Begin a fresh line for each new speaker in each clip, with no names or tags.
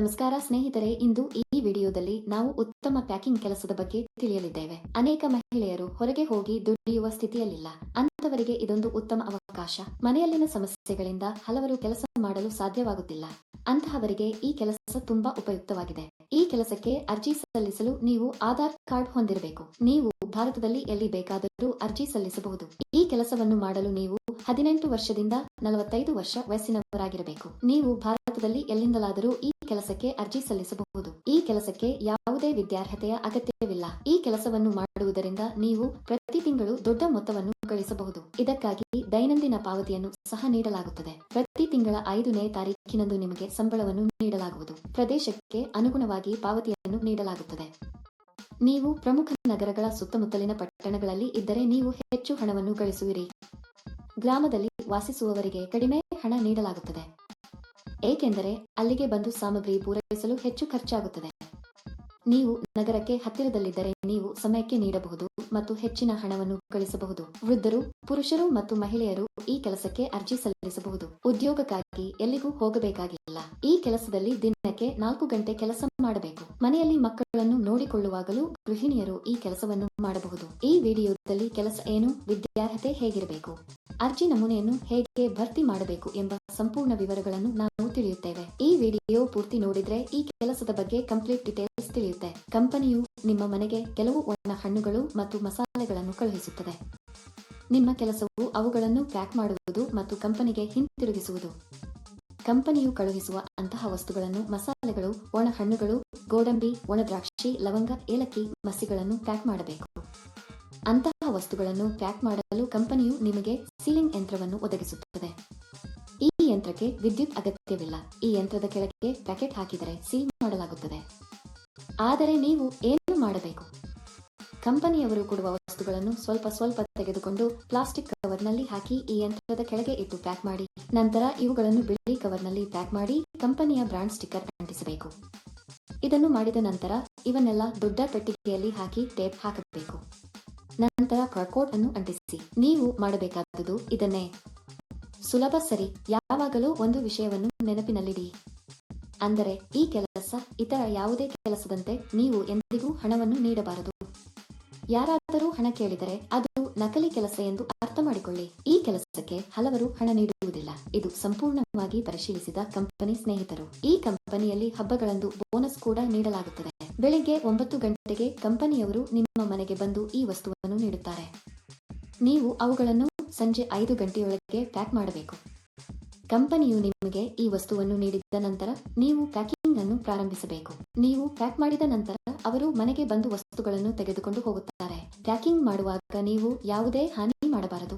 ನಮಸ್ಕಾರ ಸ್ನೇಹಿತರೆ, ಇಂದು ಈ ವಿಡಿಯೋದಲ್ಲಿ ನಾವು ಉತ್ತಮ ಪ್ಯಾಕಿಂಗ್ ಕೆಲಸದ ಬಗ್ಗೆ ತಿಳಿಯಲಿದ್ದೇವೆ. ಅನೇಕ ಮಹಿಳೆಯರು ಹೊರಗೆ ಹೋಗಿ ದುಡಿಯುವ ಸ್ಥಿತಿಯಲ್ಲಿಲ್ಲ. ಅಂತವರಿಗೆ ಇದೊಂದು ಉತ್ತಮ ಅವಕಾಶ. ಮನೆಯಲ್ಲಿನ ಸಮಸ್ಯೆಗಳಿಂದ ಹಲವರು ಕೆಲಸ ಮಾಡಲು ಸಾಧ್ಯವಾಗುತ್ತಿಲ್ಲ. ಅಂತಹವರಿಗೆ ಈ ಕೆಲಸ ತುಂಬಾ ಉಪಯುಕ್ತವಾಗಿದೆ. ಈ ಕೆಲಸಕ್ಕೆ ಅರ್ಜಿ ಸಲ್ಲಿಸಲು ನೀವು ಆಧಾರ್ ಕಾರ್ಡ್ ಹೊಂದಿರಬೇಕು. ನೀವು ಭಾರತದಲ್ಲಿ ಎಲ್ಲಿ ಬೇಕಾದರೂ ಅರ್ಜಿ ಸಲ್ಲಿಸಬಹುದು. ಈ ಕೆಲಸವನ್ನು ಮಾಡಲು ನೀವು ಹದಿನೆಂಟು ವರ್ಷದಿಂದ ನಲವತ್ತೈದು ವರ್ಷ ವಯಸ್ಸಿನವರಾಗಿರಬೇಕು. ನೀವು ಭಾರತದಲ್ಲಿ ಎಲ್ಲಿಂದಲಾದರೂ ಈ ಕೆಲಸಕ್ಕೆ ಅರ್ಜಿ ಸಲ್ಲಿಸಬಹುದು. ಈ ಕೆಲಸಕ್ಕೆ ಯಾವುದೇ ವಿದ್ಯಾರ್ಹತೆಯ ಅಗತ್ಯವಿಲ್ಲ. ಈ ಕೆಲಸವನ್ನು ಮಾಡುವುದರಿಂದ ನೀವು ಪ್ರತಿ ತಿಂಗಳು ದೊಡ್ಡ ಮೊತ್ತವನ್ನು ಗಳಿಸಬಹುದು ಇದಕ್ಕಾಗಿ ದೈನಂದಿನ ಪಾವತಿಯನ್ನು ಸಹ ನೀಡಲಾಗುತ್ತದೆ. ಪ್ರತಿ ತಿಂಗಳ ಐದನೇ ತಾರೀಕಿನಂದು ನಿಮಗೆ ಸಂಬಳವನ್ನು ನೀಡಲಾಗುವುದು. ಪ್ರದೇಶಕ್ಕೆ ಅನುಗುಣವಾಗಿ ಪಾವತಿಯನ್ನು ನೀಡಲಾಗುತ್ತದೆ. ನೀವು ಪ್ರಮುಖ ನಗರಗಳ ಸುತ್ತಮುತ್ತಲಿನ ಪಟ್ಟಣಗಳಲ್ಲಿ ಇದ್ದರೆ ನೀವು ಹೆಚ್ಚು ಹಣವನ್ನು ಗಳಿಸುವಿರಿ. ಗ್ರಾಮದಲ್ಲಿ ವಾಸಿಸುವವರಿಗೆ ಕಡಿಮೆ ಹಣ ನೀಡಲಾಗುತ್ತದೆ. ಏಕೆಂದರೆ ಅಲ್ಲಿಗೆ ಬಂದು ಸಾಮಗ್ರಿ ಪೂರೈಸಲು ಹೆಚ್ಚು ಖರ್ಚಾಗುತ್ತದೆ. ನೀವು ನಗರಕ್ಕೆ ಹತ್ತಿರದಲ್ಲಿದ್ದರೆ ನೀವು ಸಮಯಕ್ಕೆ ನೀಡಬಹುದು ಮತ್ತು ಹೆಚ್ಚಿನ ಹಣವನ್ನು ಗಳಿಸಬಹುದು ವೃದ್ಧರು, ಪುರುಷರು ಮತ್ತು ಮಹಿಳೆಯರು ಈ ಕೆಲಸಕ್ಕೆ ಅರ್ಜಿ ಸಲ್ಲಿಸಬಹುದು. ಉದ್ಯೋಗಕ್ಕಾಗಿ ಎಲ್ಲಿಗೂ ಹೋಗಬೇಕಾಗಿಲ್ಲ. ಈ ಕೆಲಸದಲ್ಲಿ ದಿನಕ್ಕೆ ನಾಲ್ಕು ಗಂಟೆ ಕೆಲಸ ಮಾಡಬೇಕು. ಮನೆಯಲ್ಲಿ ಮಕ್ಕಳನ್ನು ನೋಡಿಕೊಳ್ಳುವಾಗಲೂ ಗೃಹಿಣಿಯರು ಈ ಕೆಲಸವನ್ನು ಮಾಡಬಹುದು. ಈ ವಿಡಿಯೋದಲ್ಲಿ ಕೆಲಸ ಏನು, ವಿದ್ಯಾರ್ಹತೆ ಹೇಗಿರಬೇಕು, ಅರ್ಜಿ ನಮೂನೆಯನ್ನು ಹೇಗೆ ಭರ್ತಿ ಮಾಡಬೇಕು ಎಂಬ ಸಂಪೂರ್ಣ ವಿವರಗಳನ್ನು ನಾವು ತಿಳಿಯುತ್ತೇವೆ. ಈ ವಿಡಿಯೋ ಪೂರ್ತಿ ನೋಡಿದ್ರೆ ಈ ಕೆಲಸದ ಬಗ್ಗೆ ಕಂಪ್ಲೀಟ್ ಡಿಟೇಲ್ಸ್ ತಿಳಿಯುತ್ತೆ. ಕಂಪನಿಯು ನಿಮ್ಮ ಮನೆಗೆ ಕೆಲವು ಒಣ ಹಣ್ಣುಗಳು ಮತ್ತು ಮಸಾಲೆಗಳನ್ನು ಕಳುಹಿಸುತ್ತದೆ. ನಿಮ್ಮ ಕೆಲಸವು ಅವುಗಳನ್ನು ಪ್ಯಾಕ್ ಮಾಡುವುದು ಮತ್ತು ಕಂಪನಿಗೆ ಹಿಂತಿರುಗಿಸುವುದು. ಕಂಪನಿಯು ಕಳುಹಿಸುವ ಅಂತಹ ವಸ್ತುಗಳನ್ನು, ಮಸಾಲೆಗಳು, ಒಣ ಹಣ್ಣುಗಳು, ಗೋಡಂಬಿ, ಒಣ ದ್ರಾಕ್ಷಿ, ಲವಂಗ, ಏಲಕ್ಕಿ ಮಸಿಗಳನ್ನು ಪ್ಯಾಕ್ ಮಾಡಬೇಕು. ಅಂತಹ ವಸ್ತುಗಳನ್ನು ಪ್ಯಾಕ್ ಮಾಡಲು ಕಂಪನಿಯು ನಿಮಗೆ ಸೀಲಿಂಗ್ ಯಂತ್ರವನ್ನು ಒದಗಿಸುತ್ತದೆ. ಈ ಯಂತ್ರಕ್ಕೆ ವಿದ್ಯುತ್ ಅಗತ್ಯವಿಲ್ಲ. ಈ ಯಂತ್ರದ ಕೆಳಗೆ ಪ್ಯಾಕೆಟ್ ಹಾಕಿದರೆ ಸೀಲ್ ಮಾಡಲಾಗುತ್ತದೆ. ಆದರೆ ನೀವು ಏನು ಮಾಡಬೇಕು? ಕಂಪನಿಯವರು ಕೊಡುವ ವಸ್ತುಗಳನ್ನು ಸ್ವಲ್ಪ ಸ್ವಲ್ಪ ತೆಗೆದುಕೊಂಡು ಪ್ಲಾಸ್ಟಿಕ್ ಕವರ್ನಲ್ಲಿ ಹಾಕಿ ಈ ಯಂತ್ರದ ಕೆಳಗೆ ಇಟ್ಟು ಪ್ಯಾಕ್ ಮಾಡಿ. ನಂತರ ಇವುಗಳನ್ನು ಬಿಳಿ ಕವರ್ನಲ್ಲಿ ಪ್ಯಾಕ್ ಮಾಡಿ ಕಂಪನಿಯ ಬ್ರಾಂಡ್ ಸ್ಟಿಕ್ಕರ್ ಅಂಟಿಸಬೇಕು. ಇದನ್ನು ಮಾಡಿದ ನಂತರ ಇವನ್ನೆಲ್ಲ ದೊಡ್ಡ ಪೆಟ್ಟಿಗೆಯಲ್ಲಿ ಹಾಕಿ ಟೇಪ್ ಹಾಕಬೇಕು. ನಂತರ ಕರ್ಕೋಟ್ ಅನ್ನು ಅಂಟಿಸಿ. ನೀವು ಮಾಡಬೇಕಾದದ್ದು ಇದನ್ನೇ. ಸುಲಭ ಸರಿ. ಯಾವಾಗಲೂ ಒಂದು ವಿಷಯವನ್ನು ನೆನಪಿನಲ್ಲಿಡಿ. ಅಂದರೆ ಈ ಕೆಲಸ ಇತರ ಯಾವುದೇ ಕೆಲಸದಂತೆ ನೀವು ಎಂದಿಗೂ ಹಣವನ್ನು ನೀಡಬಾರದು. ಯಾರಾದರೂ ಹಣ ಕೇಳಿದರೆ ಅದು ನಕಲಿ ಕೆಲಸ ಎಂದು ಅರ್ಥ ಮಾಡಿಕೊಳ್ಳಿ. ಈ ಕೆಲಸಕ್ಕೆ ಹಲವರು ಹಣ ನೀಡುವುದಿಲ್ಲ. ಇದು ಸಂಪೂರ್ಣವಾಗಿ ಪರಿಶೀಲಿಸಿದ ಕಂಪನಿ ಸ್ನೇಹಿತರು. ಈ ಕಂಪನಿಯಲ್ಲಿ ಹಬ್ಬಗಳಂದು ಬೋನಸ್ ಕೂಡ ನೀಡಲಾಗುತ್ತದೆ. ಬೆಳಿಗ್ಗೆ ಒಂಬತ್ತು ಗಂಟೆಗೆ ಕಂಪನಿಯವರು ನಿಮ್ಮ ಮನೆಗೆ ಬಂದು ಈ ವಸ್ತುವನ್ನು ನೀಡುತ್ತಾರೆ. ನೀವು ಅವುಗಳನ್ನು ಸಂಜೆ ಐದು ಗಂಟೆಯೊಳಗೆ ಪ್ಯಾಕ್ ಮಾಡಬೇಕು. ಕಂಪನಿಯು ನಿಮಗೆ ಈ ವಸ್ತುವನ್ನು ನೀಡಿದ ನಂತರ ನೀವು ಪ್ಯಾಕಿಂಗ್ ಅನ್ನು ಪ್ರಾರಂಭಿಸಬೇಕು. ನೀವು ಪ್ಯಾಕ್ ಮಾಡಿದ ನಂತರ ಅವರು ಮನೆಗೆ ಬಂದು ವಸ್ತುಗಳನ್ನು ತೆಗೆದುಕೊಂಡು ಹೋಗುತ್ತಾರೆ. ಪ್ಯಾಕಿಂಗ್ ಮಾಡುವಾಗ ನೀವು ಯಾವುದೇ ಹಾನಿ ಮಾಡಬಾರದು.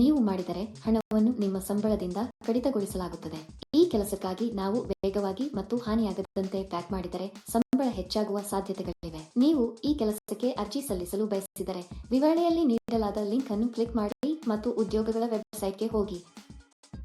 ನೀವು ಮಾಡಿದರೆ ಹಣವನ್ನು ನಿಮ್ಮ ಸಂಬಳದಿಂದ ಕಡಿತಗೊಳಿಸಲಾಗುತ್ತದೆ. ಈ ಕೆಲಸಕ್ಕಾಗಿ ನಾವು ವೇಗವಾಗಿ ಮತ್ತು ಹಾನಿಯಾಗದಂತೆ ಪ್ಯಾಕ್ ಮಾಡಿದರೆ ಸಂಬಳ ಹೆಚ್ಚಾಗುವ ಸಾಧ್ಯತೆಗಳಿವೆ. ನೀವು ಈ ಕೆಲಸಕ್ಕೆ ಅರ್ಜಿ ಸಲ್ಲಿಸಲು ಬಯಸಿದರೆ ವಿವರಣೆಯಲ್ಲಿ ನೀಡಲಾದ ಲಿಂಕ್ ಅನ್ನು ಕ್ಲಿಕ್ ಮಾಡಿ ಮತ್ತು ಉದ್ಯೋಗಗಳ ವೆಬ್ಸೈಟ್ಗೆ ಹೋಗಿ.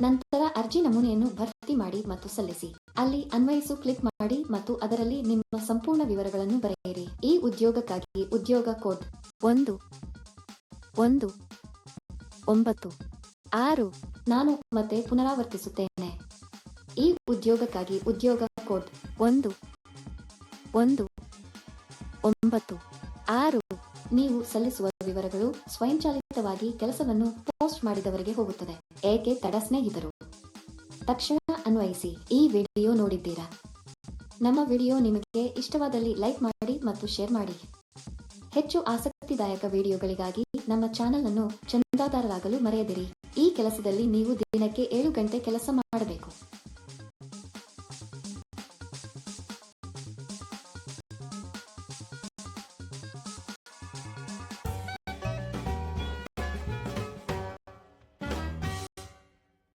ನಂತರ ಅರ್ಜಿ ನಮೂನೆಯನ್ನು ಭರ್ತಿ ಮಾಡಿ ಮತ್ತು ಸಲ್ಲಿಸಿ. ಅಲ್ಲಿ ಅನ್ವಯಿಸು ಕ್ಲಿಕ್ ಮಾಡಿ ಮತ್ತು ಅದರಲ್ಲಿ ನಿಮ್ಮ ಸಂಪೂರ್ಣ ವಿವರಗಳನ್ನು ಬರೆಯಿರಿ. ಈ ಉದ್ಯೋಗಕ್ಕಾಗಿ ಉದ್ಯೋಗ ಕೋಡ್ ಒಂದು ಒಂದು, ಒಂಬತ್ತು, ಆರು, ನಾನು ಮತ್ತೆ ಪುನರಾವರ್ತಿಸುತ್ತೇನೆ. ಈ ಉದ್ಯೋಗಕ್ಕಾಗಿ ಉದ್ಯೋಗ ಕೋಡ್ ಒಂದು ಒಂದು, ಒಂಬತ್ತು, ಆರು ನೀವು ಸಲ್ಲಿಸುವ ವಿವರಗಳು ಸ್ವಯಂಚಾಲಿತವಾಗಿ ಕೆಲಸವನ್ನು ಪೋಸ್ಟ್ ಮಾಡಿದವರಿಗೆ ಹೋಗುತ್ತದೆ. ಏಕೆ ತಡ ಸ್ನೇಹಿತರು? ತಕ್ಷಣ ಅನ್ವಯಿಸಿ, ಈ ವಿಡಿಯೋ ನೋಡಿದ್ದೀರಾ? ನಮ್ಮ ವಿಡಿಯೋ ನಿಮಗೆ ಇಷ್ಟವಾದಲ್ಲಿ ಲೈಕ್ ಮಾಡಿ ಮತ್ತು ಶೇರ್ ಮಾಡಿ. ಹೆಚ್ಚು ಆಸಕ್ತಿದಾಯಕ ವಿಡಿಯೋಗಳಿಗಾಗಿ ನಮ್ಮ ಚಾನೆಲ್ ಅನ್ನು ಚಂದಾದಾರರಾಗಲು ಮರೆಯದಿರಿ. ಈ ಕೆಲಸದಲ್ಲಿ ನೀವು ದಿನಕ್ಕೆ ಏಳು ಗಂಟೆ ಕೆಲಸ ಮಾಡಬೇಕು.